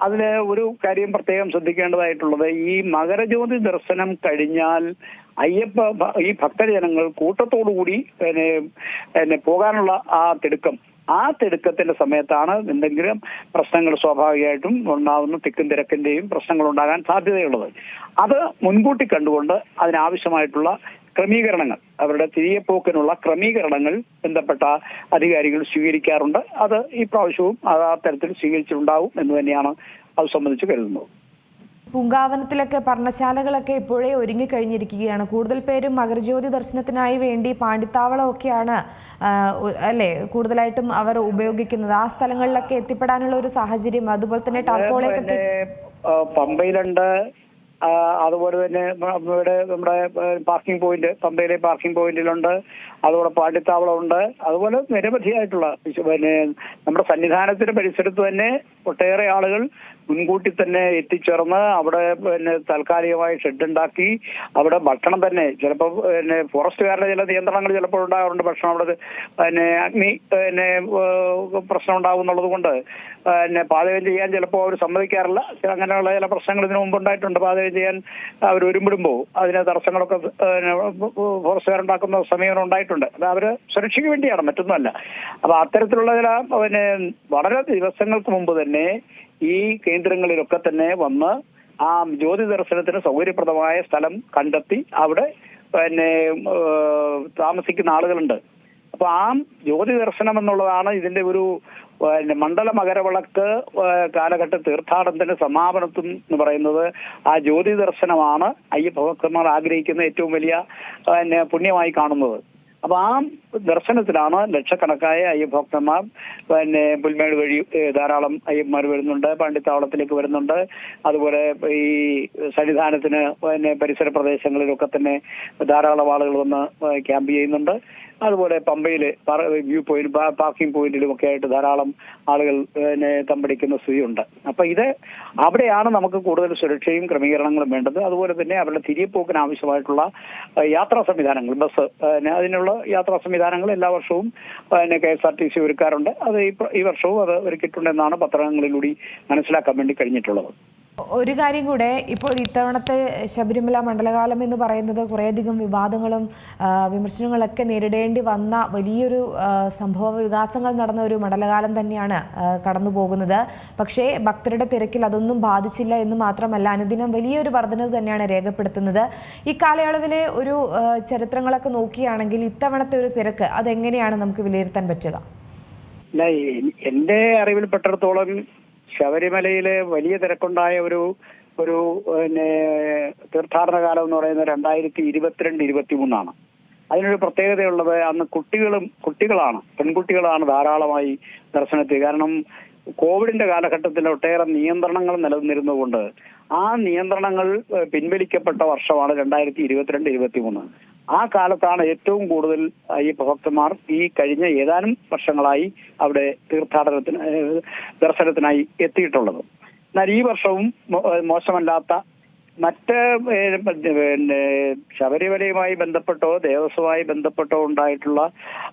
അതിൽ ഒരു കാര്യം പ്രത്യേകം ശ്രദ്ധിക്കേണ്ടതായിട്ടുള്ളത്. ഈ മകരജ്യോതി ദർശനം കഴിഞ്ഞാൽ അയ്യപ്പ ഈ ഭക്തജനങ്ങൾ കൂട്ടത്തോടുകൂടി പിന്നെ പിന്നെ പോകാനുള്ള ആ തിടുക്കം ആ തിടുക്കത്തിന്റെ സമയത്താണ് എന്തെങ്കിലും പ്രശ്നങ്ങൾ സ്വാഭാവികമായിട്ടും ഉണ്ടാവുന്ന തിക്കും തിരക്കിന്റെയും പ്രശ്നങ്ങൾ ഉണ്ടാകാൻ സാധ്യതയുള്ളത്. അത് മുൻകൂട്ടി കണ്ടുകൊണ്ട് അതിനാവശ്യമായിട്ടുള്ള ക്രമീകരണങ്ങൾ അവരുടെ തിരികെ പോക്കിനുള്ള ക്രമീകരണങ്ങൾ ബന്ധപ്പെട്ട അധികാരികൾ സ്വീകരിക്കാറുണ്ട്. അത് ഈ പ്രാവശ്യവും ആ തരത്തിൽ സ്വീകരിച്ചിട്ടുണ്ടാവും എന്ന് തന്നെയാണ് അത് സംബന്ധിച്ച് കരുതുന്നത്. പൂങ്കാവനത്തിലൊക്കെ പർണശാലകളൊക്കെ ഇപ്പോഴേ ഒരുങ്ങിക്കഴിഞ്ഞിരിക്കുകയാണ്. കൂടുതൽ പേരും മകരജ്യോതി ദർശനത്തിനായി വേണ്ടി പാണ്ടിത്താവളമൊക്കെയാണ് ഒ- അല്ലേ കൂടുതലായിട്ടും അവർ ഉപയോഗിക്കുന്നത്. ആ സ്ഥലങ്ങളിലൊക്കെ എത്തിപ്പെടാനുള്ള ഒരു സാഹചര്യം അതുപോലെ തന്നെ ആ, പമ്പയിലുണ്ട്. അതുപോലെ തന്നെ ഇവിടെ നമ്മുടെ പാർക്കിംഗ് പോയിന്റ് പമ്പയിലെ പാർക്കിംഗ് പോയിന്റിലുണ്ട്. അതുപോലെ പാണ്ടിത്താവളമുണ്ട് അതുപോലെ നിരവധിയായിട്ടുള്ള പിന്നെ നമ്മുടെ സന്നിധാനത്തിന്റെ പരിസരത്ത് തന്നെ ഒട്ടേറെ ആളുകൾ മുൻകൂട്ടി തന്നെ എത്തിച്ചേർന്ന് അവിടെ പിന്നെ താൽക്കാലികമായി ഷെഡ് ഉണ്ടാക്കി അവിടെ ഭക്ഷണം തന്നെ ചിലപ്പോൾ പിന്നെ ഫോറസ്റ്റുകാരുടെ ചില നിയന്ത്രണങ്ങൾ ചിലപ്പോൾ ഉണ്ടാകാറുണ്ട്. ഭക്ഷണം അവിടെ പിന്നെ അഗ്നി പിന്നെ പ്രശ്നം പ്രശ്നം ഉണ്ടാകുന്നുള്ളത് കൊണ്ട് പിന്നെ പാചകം ചെയ്യാൻ ചിലപ്പോൾ അവർ സമ്മതിക്കാറില്ല. അങ്ങനെയുള്ള ചില പ്രശ്നങ്ങൾ ഇതിനു മുമ്പ് ഉണ്ടായിട്ടുണ്ട്. പാചകം ചെയ്യാൻ അവർ ഒരുമ്പിടുമ്പോൾ അതിന് തടസ്സങ്ങളൊക്കെ ഫോറസ്റ്റുകാരുണ്ടാക്കുന്ന സമീപനം ഉണ്ടായിട്ടുണ്ട്. അത് അവർ സുരക്ഷയ്ക്ക് വേണ്ടിയാണ് മറ്റൊന്നുമല്ല. അപ്പൊ അത്തരത്തിലുള്ള ചില പിന്നെ വളരെ ദിവസങ്ങൾക്ക് മുമ്പ് തന്നെ ഈ കേന്ദ്രങ്ങളിലൊക്കെ തന്നെ വന്ന് ആ ജ്യോതി ദർശനത്തിന് സൗകര്യപ്രദമായ സ്ഥലം കണ്ടെത്തി അവിടെ പിന്നെ താമസിക്കുന്ന ആളുകളുണ്ട്. അപ്പൊ ആ ജ്യോതി ദർശനം എന്നുള്ളതാണ് ഇതിന്റെ ഒരു പിന്നെ മണ്ഡല മകരവിളക്ക് കാലഘട്ട തീർത്ഥാടനത്തിന്റെ സമാപനത്തും എന്ന് പറയുന്നത് ആ ജ്യോതി ദർശനമാണ് അയ്യപ്പ ഭക്തന്മാർ ആഗ്രഹിക്കുന്ന ഏറ്റവും വലിയ പിന്നെ പുണ്യമായി കാണുന്നത്. അപ്പൊ ആ ദർശനത്തിലാണ് ലക്ഷക്കണക്കായ അയ്യഭക്തന്മാർ പിന്നെ പുൽമേട് വഴി ധാരാളം അയ്യന്മാർ വരുന്നുണ്ട് പണ്ടിത്താവളത്തിലേക്ക് വരുന്നുണ്ട്. അതുപോലെ ഈ സന്നിധാനത്തിന് പിന്നെ പരിസര പ്രദേശങ്ങളിലൊക്കെ തന്നെ ധാരാളം ആളുകൾ വന്ന് ക്യാമ്പ് ചെയ്യുന്നുണ്ട്. അതുപോലെ പമ്പയിൽ വ്യൂ പോയിന്റ് പാർക്കിംഗ് പോയിന്റിലും ഒക്കെ ആയിട്ട് ധാരാളം ആളുകൾ തമ്പടിക്കുന്ന സ്ഥിതിയുണ്ട്. അപ്പൊ ഇത് അവിടെയാണ് നമുക്ക് കൂടുതൽ സുരക്ഷയും ക്രമീകരണങ്ങളും വേണ്ടത്. അതുപോലെ തന്നെ അവരുടെ തിരിയപ്പോക്കിന് ആവശ്യമായിട്ടുള്ള യാത്രാ സംവിധാനങ്ങൾ ബസ് അതിനുള്ള യാത്രാ സംവിധാനങ്ങൾ എല്ലാ വർഷവും പിന്നെ K S R T C ഒരുക്കാറുണ്ട്. അത് ഈ വർഷവും അത് ഒരുക്കിയിട്ടുണ്ടെന്നാണ് പത്രങ്ങളിലൂടെ മനസ്സിലാക്കാൻ വേണ്ടി കഴിഞ്ഞിട്ടുള്ളത്. ഒരു കാര്യം കൂടെ ഇപ്പോൾ ഇത്തവണത്തെ ശബരിമല മണ്ഡലകാലം എന്ന് പറയുന്നത് കുറേയധികം വിവാദങ്ങളും വിമർശനങ്ങളൊക്കെ നേരിടേണ്ടി വന്ന വലിയൊരു സംഭവ വികാസങ്ങൾ നടന്ന ഒരു മണ്ഡലകാലം തന്നെയാണ് കടന്നു പോകുന്നത്. പക്ഷേ ഭക്തരുടെ തിരക്കിൽ അതൊന്നും ബാധിച്ചില്ല എന്ന് മാത്രമല്ല അനുദിനം വലിയൊരു വർധനവ് തന്നെയാണ് രേഖപ്പെടുത്തുന്നത്. ഈ കാലയളവിലെ ഒരു ചരിത്രങ്ങളൊക്കെ നോക്കുകയാണെങ്കിൽ ഇത്തവണത്തെ ഒരു തിരക്ക് അതെങ്ങനെയാണ് നമുക്ക് വിലയിരുത്താൻ പറ്റുക? എന്റെ അറിവിൽ പെട്ടിടത്തോളം ശബരിമലയിലെ വലിയ തിരക്കുണ്ടായ ഒരു ഒരു പിന്നെ തീർത്ഥാടന കാലം എന്ന് പറയുന്നത് രണ്ടായിരത്തി ഇരുപത്തിരണ്ട് ഇരുപത്തി മൂന്നാണ് അതിനൊരു പ്രത്യേകതയുള്ളത് അന്ന് കുട്ടികളും കുട്ടികളാണ് പെൺകുട്ടികളാണ് ധാരാളമായി ദർശനത്തിൽ കാരണം കോവിഡിന്റെ കാലഘട്ടത്തിൽ ഒട്ടേറെ നിയന്ത്രണങ്ങൾ നിലനിന്നിരുന്നതുകൊണ്ട് ആ നിയന്ത്രണങ്ങൾ പിൻവലിക്കപ്പെട്ട വർഷമാണ് രണ്ടായിരത്തി ഇരുപത്തിരണ്ട് ഇരുപത്തി മൂന്ന് ആ കാലത്താണ് ഏറ്റവും കൂടുതൽ ഈ ഭക്തന്മാർ ഈ കഴിഞ്ഞ ഏതാനും വർഷങ്ങളായി അവിടെ തീർത്ഥാടനത്തിന് ദർശനത്തിനായി എത്തിയിട്ടുള്ളത്. എന്നാൽ ഈ വർഷവും മോശമല്ലാത്ത മറ്റ് പിന്നെ ശബരിമലയുമായി ബന്ധപ്പെട്ടോ ദേവസ്വമായി ബന്ധപ്പെട്ടോ ഉണ്ടായിട്ടുള്ള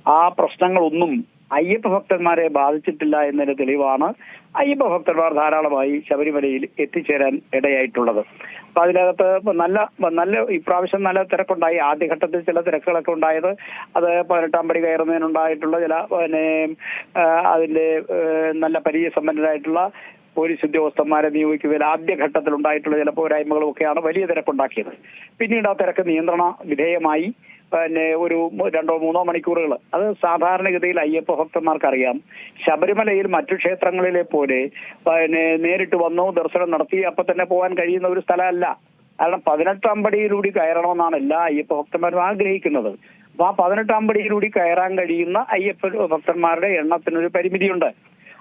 ആ പ്രശ്നങ്ങളൊന്നും അയ്യപ്പ ഭക്തന്മാരെ ബാധിച്ചിട്ടില്ല എന്നതിന്റെ തെളിവാണ് അയ്യപ്പ ഭക്തന്മാർ ധാരാളമായി ശബരിമലയിൽ എത്തിച്ചേരാൻ ഇടയായിട്ടുള്ളത്. അപ്പൊ അതിനകത്ത് നല്ല നല്ല ഇപ്രാവശ്യം നല്ല തിരക്കുണ്ടായി. ആദ്യഘട്ടത്തിൽ ചില തിരക്കുകളൊക്കെ ഉണ്ടായത് അത് പതിനെട്ടാം പടി കയറുന്നതിനുണ്ടായിട്ടുള്ള ചില പിന്നെ അതിന്റെ നല്ല പരിചയസമ്പന്നരായിട്ടുള്ള പോലീസ് ഉദ്യോഗസ്ഥന്മാരെ നിയോഗിക്കുന്നതിൽ ആദ്യഘട്ടത്തിൽ ഉണ്ടായിട്ടുള്ള ചില പോരായ്മകളും ഒക്കെയാണ് വലിയ തിരക്കുണ്ടാക്കിയത്. പിന്നീട് ആ തിരക്ക് നിയന്ത്രണ വിധേയമായി. പിന്നെ ഒരു രണ്ടോ മൂന്നോ മണിക്കൂറുകൾ അത് സാധാരണഗതിയിൽ അയ്യപ്പ ഭക്തന്മാർക്ക് അറിയാം ശബരിമലയിൽ മറ്റു ക്ഷേത്രങ്ങളിലെ പോലെ പിന്നെ നേരിട്ട് വന്നു ദർശനം നടത്തി അപ്പൊ തന്നെ പോകാൻ കഴിയുന്ന ഒരു സ്ഥലമല്ല. കാരണം പതിനെട്ടാം പടിയിലൂടെ കയറണമെന്നാണ് എല്ലാ അയ്യപ്പ ഭക്തന്മാരും ആഗ്രഹിക്കുന്നത്. അപ്പൊ ആ പതിനെട്ടാം പടിയിലൂടെ കയറാൻ കഴിയുന്ന അയ്യപ്പ ഭക്തന്മാരുടെ എണ്ണത്തിനൊരു പരിമിതിയുണ്ട്.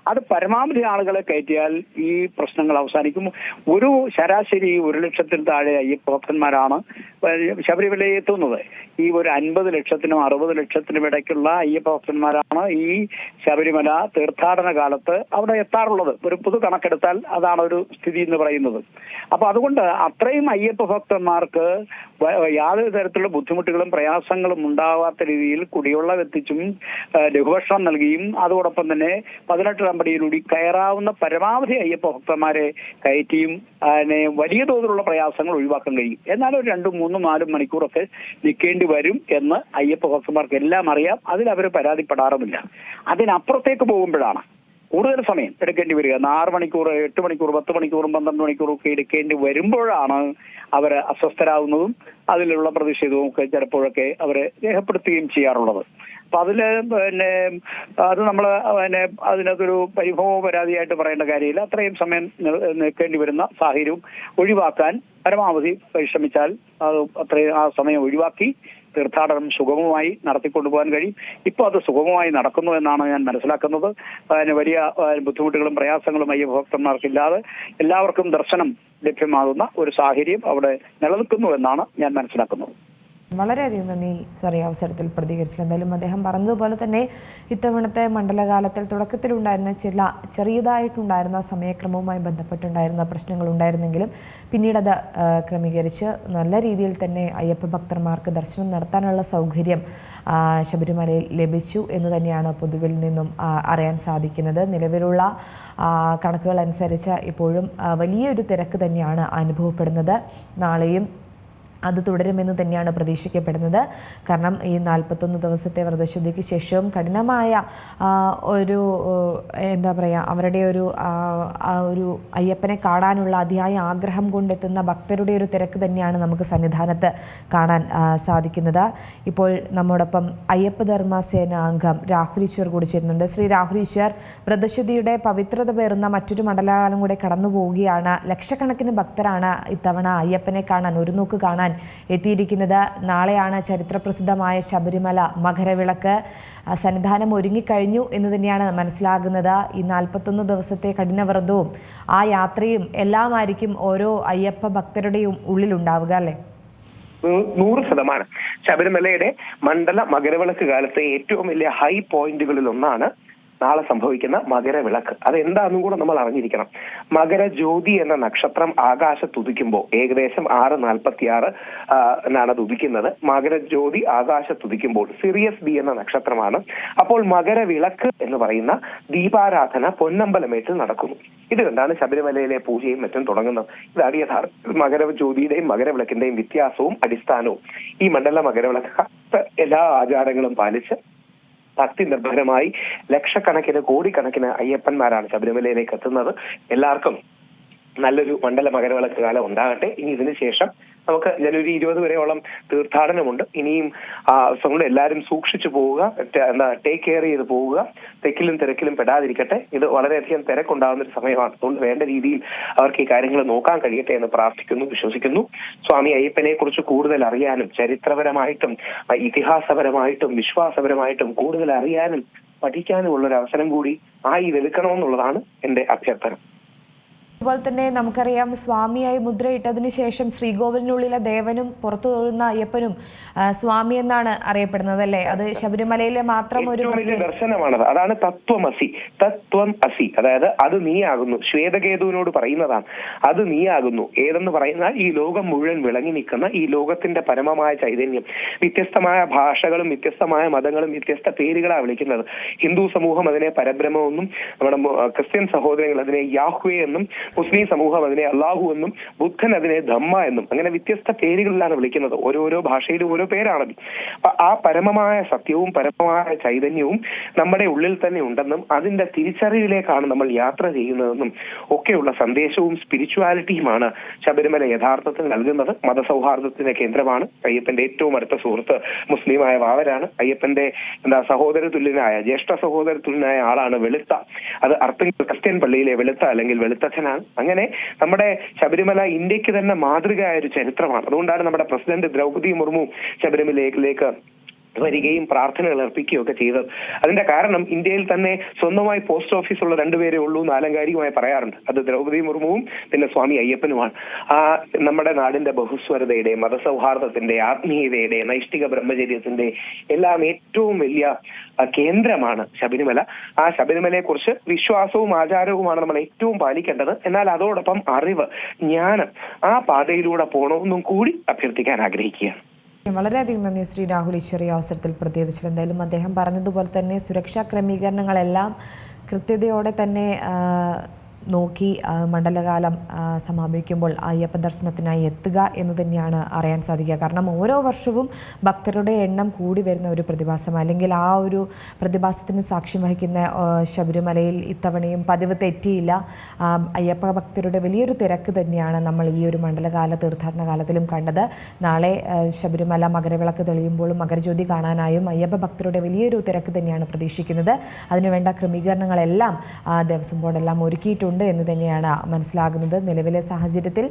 അത് പരമാവധി ആളുകളെ കയറ്റിയാൽ ഈ പ്രശ്നങ്ങൾ അവസാനിക്കും. ഒരു ശരാശരി ഒരു ലക്ഷത്തിൽ താഴെ അയ്യപ്പ ഭക്തന്മാരാണ് ശബരിമലയിൽ എത്തുന്നത്. ഈ ഒരു അൻപത് ലക്ഷത്തിനും അറുപത് ലക്ഷത്തിനും ഇടയ്ക്കുള്ള അയ്യപ്പ ഭക്തന്മാരാണ് ഈ ശബരിമല തീർത്ഥാടന കാലത്ത് അവിടെ എത്താറുള്ളത്. ഒരു പുതു കണക്കെടുത്താൽ അതാണ് ഒരു സ്ഥിതി എന്ന് പറയുന്നത്. അപ്പൊ അതുകൊണ്ട് അത്രയും അയ്യപ്പ ഭക്തന്മാർക്ക് യാതൊരു തരത്തിലുള്ള ബുദ്ധിമുട്ടുകളും പ്രയാസങ്ങളും ഉണ്ടാവാത്ത രീതിയിൽ കുടിവെള്ളം എത്തിച്ചും ലഘുഭക്ഷണം നൽകിയും അതോടൊപ്പം തന്നെ പതിനെട്ട് അമ്പടിയിലൂടി കയറാവുന്ന പരമാവധി അയ്യപ്പ ഭക്തന്മാരെ കയറ്റിയും വലിയ തോതിലുള്ള പ്രയാസങ്ങൾ ഒഴിവാക്കാൻ കഴിയും. എന്നാലും രണ്ടും മൂന്നും നാലും മണിക്കൂറൊക്കെ നിൽക്കേണ്ടി വരും എന്ന് അയ്യപ്പ ഭക്തന്മാർക്ക് എല്ലാം അറിയാം. അതിൽ അവർ പരാതിപ്പെടാറുമില്ല. അതിനപ്പുറത്തേക്ക് പോകുമ്പോഴാണ് കൂടുതൽ സമയം എടുക്കേണ്ടി വരിക. ആറ് മണിക്കൂർ എട്ട് മണിക്കൂർ പത്ത് മണിക്കൂറും പന്ത്രണ്ട് മണിക്കൂറും ഒക്കെ എടുക്കേണ്ടി വരുമ്പോഴാണ് അവർ അസ്വസ്ഥരാകുന്നതും അതിലുള്ള പ്രതിഷേധവും ഒക്കെ ചിലപ്പോഴൊക്കെ അവർ രേഖപ്പെടുത്തുകയും ചെയ്യാറുള്ളത്. അപ്പൊ അതിൽ പിന്നെ അത് നമ്മൾ പിന്നെ അതിനകത്തൊരു പരിഭവമോ പരാതിയായിട്ട് പറയേണ്ട കാര്യമില്ല. അത്രയും സമയം നിൽക്കേണ്ടി വരുന്ന സാഹചര്യം ഒഴിവാക്കാൻ പരമാവധി പരിശ്രമിച്ചാൽ അത് അത്രയും ആ സമയം ഒഴിവാക്കി തീർത്ഥാടനം സുഗമമായി നടത്തിക്കൊണ്ടുപോകാൻ കഴിയും. ഇപ്പോൾ അത് സുഗമമായി നടക്കുന്നു എന്നാണ് ഞാൻ മനസ്സിലാക്കുന്നത്. അതിന് വലിയ ബുദ്ധിമുട്ടുകളും പ്രയാസങ്ങളും അയ്യപ്പ ഭക്തന്മാർക്കില്ലാതെ എല്ലാവർക്കും ദർശനം ലഭ്യമാകുന്ന ഒരു സാഹചര്യം അവിടെ നിലനിൽക്കുന്നു എന്നാണ് ഞാൻ മനസ്സിലാക്കുന്നത്. വളരെയധികം നന്ദി സാർ ഈ അവസരത്തിൽ പ്രതികരിച്ചില്ല എന്തായാലും അദ്ദേഹം പറഞ്ഞതുപോലെ തന്നെ ഇത്തവണത്തെ മണ്ഡലകാലത്തിൽ തുടക്കത്തിലുണ്ടായിരുന്ന ചില ചെറിയതായിട്ടുണ്ടായിരുന്ന സമയക്രമവുമായി ബന്ധപ്പെട്ടുണ്ടായിരുന്ന പ്രശ്നങ്ങൾ ഉണ്ടായിരുന്നെങ്കിലും പിന്നീട് അത് ക്രമീകരിച്ച് നല്ല രീതിയിൽ തന്നെ അയ്യപ്പ ഭക്തന്മാർക്ക് ദർശനം നടത്താനുള്ള സൗകര്യം ശബരിമലയിൽ ലഭിച്ചു എന്ന് തന്നെയാണ് പൊതുവിൽ നിന്നും അറിയാൻ സാധിക്കുന്നത്. നിലവിലുള്ള കണക്കുകൾ അനുസരിച്ച് ഇപ്പോഴും വലിയൊരു തിരക്ക് തന്നെയാണ് അനുഭവപ്പെടുന്നത്. നാളെയും അത് തുടരുമെന്ന് തന്നെയാണ് പ്രതീക്ഷിക്കപ്പെടുന്നത്. കാരണം ഈ നാൽപ്പത്തൊന്ന് ദിവസത്തെ വ്രതശുദ്ധിക്ക് ശേഷവും കഠിനമായ ഒരു എന്താ പറയുക അവരുടെ ഒരു ഒരു അയ്യപ്പനെ കാണാനുള്ള അതിയായ ആഗ്രഹം കൊണ്ടെത്തുന്ന ഭക്തരുടെ ഒരു തിരക്ക് തന്നെയാണ് നമുക്ക് സന്നിധാനത്ത് കാണാൻ സാധിക്കുന്നത്. ഇപ്പോൾ നമ്മോടൊപ്പം അയ്യപ്പ ധർമ്മസേന അംഗം രാഹുൽ ഈശ്വർ കൂടി ചേരുന്നുണ്ട്. ശ്രീ രാഹുൽ ഈശ്വർ വ്രതശുദ്ധിയുടെ പവിത്രത പേറുന്ന മറ്റൊരു മണ്ഡലകാലം കൂടെ കടന്നു പോവുകയാണ് ലക്ഷക്കണക്കിന് ഭക്തരാണ് ഇത്തവണ അയ്യപ്പനെ കാണാൻ ഒരു നോക്ക് കാണാൻ എത്തിയിരിക്കുന്നത്. നാളെയാണ് ചരിത്രപ്രസിദ്ധമായ ശബരിമല മകരവിളക്ക്. സന്നിധാനം ഒരുങ്ങിക്കഴിഞ്ഞു എന്ന് തന്നെയാണ് മനസ്സിലാകുന്നത്. ഈ നാൽപ്പത്തൊന്ന് ദിവസത്തെ കഠിനവ്രതവും ആ യാത്രയും എല്ലാമായിരിക്കും ഓരോ അയ്യപ്പ ഭക്തരുടെയും ഉള്ളിലുണ്ടാവുക അല്ലേ? നൂറ് ശതമാനം. ശബരിമലയുടെ മണ്ഡല മകരവിളക്ക് കാലത്തെ ഏറ്റവും വലിയ ഹൈ പോയിന്റുകളിൽ ഒന്നാണ് നാളെ സംഭവിക്കുന്ന മകരവിളക്ക്. അത് എന്താണെന്നും കൂടെ നമ്മൾ അറിഞ്ഞിരിക്കണം. മകരജ്യോതി എന്ന നക്ഷത്രം ആകാശത്ത് ഉദിക്കുമ്പോൾ ഏകദേശം ആറ് നാൽപ്പത്തി ആറ് എന്നാണ് അത് ഉദിക്കുന്നത്. മകരജ്യോതി ആകാശത്ത് ഉദിക്കുമ്പോൾ സിറിയസ് ബി എന്ന നക്ഷത്രമാണ്. അപ്പോൾ മകരവിളക്ക് എന്ന് പറയുന്ന ദീപാരാധന പൊന്നമ്പലമേറ്റിൽ നടക്കുന്നു. ഇത് കണ്ടാണ് ശബരിമലയിലെ പൂജയും മറ്റും തുടങ്ങുന്നത്? ഇതാണ് യഥാർത്ഥ മകരജ്യോതിയുടെയും മകരവിളക്കിന്റെയും വ്യത്യാസവും അടിസ്ഥാനവും. ഈ മണ്ഡല മകരവിളക്ക് എല്ലാ ആചാരങ്ങളും പാലിച്ച് ഭക്തി നിർഭരമായി ലക്ഷക്കണക്കിന് കോടിക്കണക്കിന് അയ്യപ്പന്മാരാണ് ശബരിമലയിലേക്ക് എത്തുന്നത്. എല്ലാവർക്കും നല്ലൊരു മണ്ഡല മകരവിളക്ക് കാലം ഉണ്ടാകട്ടെ. ഇനി ഇതിന് ശേഷം നമുക്ക് ജനുവരി ഇരുപത് വരെയോളം തീർത്ഥാടനമുണ്ട്. ഇനിയും ദിവസങ്ങളിൽ എല്ലാവരും സൂക്ഷിച്ചു പോവുക എന്താ ടേക്ക് കെയർ ചെയ്ത് പോവുക. തെക്കിലും തിരക്കിലും പെടാതിരിക്കട്ടെ. ഇത് വളരെയധികം തിരക്കുണ്ടാകുന്ന ഒരു സമയമാണ്. അതുകൊണ്ട് വേണ്ട രീതിയിൽ അവർക്ക് ഈ കാര്യങ്ങൾ നോക്കാൻ കഴിയട്ടെ എന്ന് പ്രാർത്ഥിക്കുന്നു വിശ്വസിക്കുന്നു. സ്വാമി അയ്യപ്പനെ കുറിച്ച് കൂടുതൽ അറിയാനും ചരിത്രപരമായിട്ടും ഇതിഹാസപരമായിട്ടും വിശ്വാസപരമായിട്ടും കൂടുതൽ അറിയാനും പഠിക്കാനുമുള്ള ഒരു അവസരം കൂടി ആയി വെലുക്കണമെന്നുള്ളതാണ് എന്റെ അഭ്യർത്ഥന. അതുപോലെ തന്നെ നമുക്കറിയാം സ്വാമിയായി മുദ്രയിട്ടതിന് ശേഷം ശ്രീകോവിലിനുള്ളിലെ ദേവനും പുറത്തു തൊഴുന്ന അയ്യപ്പനും സ്വാമി എന്നാണ് അറിയപ്പെടുന്നത് അല്ലേ? അത് ശബരിമലയിലെ മാത്രം ഒരു ദർശനമാണ് അതാണ് തത്വം തത്വമസി. തത്വം അസി. അതായത് അത് നീയാകുന്നു. ശ്വേതകേതുവിനോട് പറയുന്നതാണ്. അത് നീയാകുന്നു. ഏതെന്ന് പറയുന്നാൽ ഈ ലോകം മുഴുവൻ വിളങ്ങി നിൽക്കുന്ന ഈ ലോകത്തിന്റെ പരമമായ ചൈതന്യം. വ്യത്യസ്തമായ ഭാഷകളും വ്യത്യസ്തമായ മതങ്ങളും വ്യത്യസ്ത പേരുകളാണ് വിളിക്കുന്നത്. ഹിന്ദു സമൂഹം അതിനെ പരബ്രഹ്മമെന്നും നമ്മുടെ ക്രിസ്ത്യൻ സഹോദരങ്ങൾ അതിനെ യാഹ്വേ എന്നും മുസ്ലിം സമൂഹം അതിനെ അള്ളാഹു എന്നും ബുദ്ധൻ അതിനെ ധമ്മ എന്നും അങ്ങനെ വ്യത്യസ്ത പേരുകളിലാണ് വിളിക്കുന്നത്. ഓരോരോ ഭാഷയിലും ഓരോ പേരാണ് അപ്പൊ ആ പരമമായ സത്യവും പരമമായ ചൈതന്യവും നമ്മുടെ ഉള്ളിൽ തന്നെ ഉണ്ടെന്നും അതിന്റെ തിരിച്ചറിവിലേക്കാണ് നമ്മൾ യാത്ര ചെയ്യുന്നതെന്നും ഒക്കെയുള്ള സന്ദേശവും സ്പിരിച്വാലിറ്റിയുമാണ് ശബരിമല യഥാർത്ഥത്തിൽ നൽകുന്നത്. മതസൗഹാർദ്ദത്തിന്റെ കേന്ദ്രമാണ്. അയ്യപ്പന്റെ ഏറ്റവും അടുത്ത സുഹൃത്ത് മുസ്ലിമായ വാവരാണ്. അയ്യപ്പന്റെ എന്താ സഹോദര തുല്യനായ ജ്യേഷ്ഠ സഹോദര തുല്യനായ ആളാണ് വെളുത്ത. അത് അർത്ഥം ക്രിസ്ത്യൻ പള്ളിയിലെ വെളുത്ത അല്ലെങ്കിൽ വെളുത്തച്ഛനാണ്. അങ്ങനെ നമ്മുടെ ശബരിമല ഇന്ത്യയ്ക്ക് തന്നെ മാതൃകയായ ഒരു ചരിത്രമാണ്. അതുകൊണ്ടാണ് നമ്മുടെ പ്രസിഡന്റ് ദ്രൗപതി മുർമു ശബരിമലയിലേക്ക് വരികയും പ്രാർത്ഥനകൾ അർപ്പിക്കുകയും ഒക്കെ ചെയ്തത്. അതിന്റെ കാരണം ഇന്ത്യയിൽ തന്നെ സ്വന്തമായി പോസ്റ്റ് ഓഫീസ് ഉള്ള രണ്ടുപേരെ ഉള്ളൂ എന്ന് ആലങ്കാരികമായി പറയാറുണ്ട്. അത് ദ്രൗപദി മുർമുവും പിന്നെ സ്വാമി അയ്യപ്പനുമാണ്. ആ നമ്മുടെ നാടിന്റെ ബഹുസ്വരതയുടെ മതസൗഹാർദ്ദത്തിന്റെ ആത്മീയതയുടെ നൈഷ്ഠിക ബ്രഹ്മചര്യത്തിന്റെ എല്ലാം ഏറ്റവും വലിയ കേന്ദ്രമാണ് ശബരിമല. ആ ശബരിമലയെ കുറിച്ച് വിശ്വാസവും ആചാരവുമാണ് നമ്മൾ ഏറ്റവും പാലിക്കേണ്ടത്. എന്നാൽ അതോടൊപ്പം അറിവ് ജ്ഞാനം ആ പാതയിലൂടെ പോകണമെന്നും കൂടി അഭ്യർത്ഥിക്കാൻ ആഗ്രഹിക്കുകയാണ്. വളരെയധികം നന്ദി ശ്രീ രാഹുൽ ഈ ചെറിയ അവസരത്തിൽ പ്രതികരിച്ചത് എന്തായാലും അദ്ദേഹം പറഞ്ഞതുപോലെ തന്നെ സുരക്ഷാ ക്രമീകരണങ്ങളെല്ലാം കൃത്യതയോടെ തന്നെ നോക്കി മണ്ഡലകാലം സമാപിക്കുമ്പോൾ അയ്യപ്പ ദർശനത്തിനായി എത്തുക എന്ന് തന്നെയാണ് അറിയാൻ സാധിക്കുക. കാരണം ഓരോ വർഷവും ഭക്തരുടെ എണ്ണം കൂടി വരുന്ന ഒരു പ്രതിഭാസം. അല്ലെങ്കിൽ ആ ഒരു പ്രതിഭാസത്തിന് സാക്ഷ്യം വഹിക്കുന്ന ശബരിമലയിൽ ഇത്തവണയും പതിവ് തെറ്റിയില്ല. അയ്യപ്പ ഭക്തരുടെ വലിയൊരു തിരക്ക് തന്നെയാണ് നമ്മൾ ഈ ഒരു മണ്ഡലകാല തീർത്ഥാടന കാലത്തിലും കണ്ടത്. നാളെ ശബരിമല മകരവിളക്ക് തെളിയുമ്പോഴും മകരജ്യോതി കാണാനായും അയ്യപ്പ ഭക്തരുടെ വലിയൊരു തിരക്ക് തന്നെയാണ് പ്രതീക്ഷിക്കുന്നത്. അതിനുവേണ്ട ക്രമീകരണങ്ങളെല്ലാം ദേവസ്വം ബോർഡെല്ലാം ഒരുക്കിയിട്ടുണ്ട്. എന്ന് തന്നെയാണ് മനസ്സിലാകുന്നത്. നിലവിലെ സാഹചര്യത്തിൽ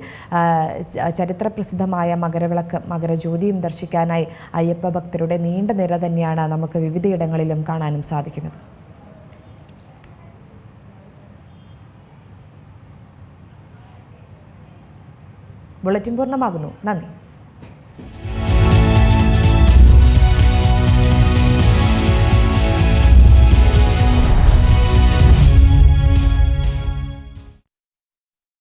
ചരിത്ര പ്രസിദ്ധമായ മകരവിളക്ക് മകരജ്യോതിയും ദർശിക്കാനായി അയ്യപ്പ ഭക്തരുടെ നീണ്ട നിര തന്നെയാണ് നമുക്ക് വിവിധയിടങ്ങളിലും കാണാനും സാധിക്കുന്നത്. ബുള്ളറ്റിൻ പൂർണമാകുന്നു. നന്ദി.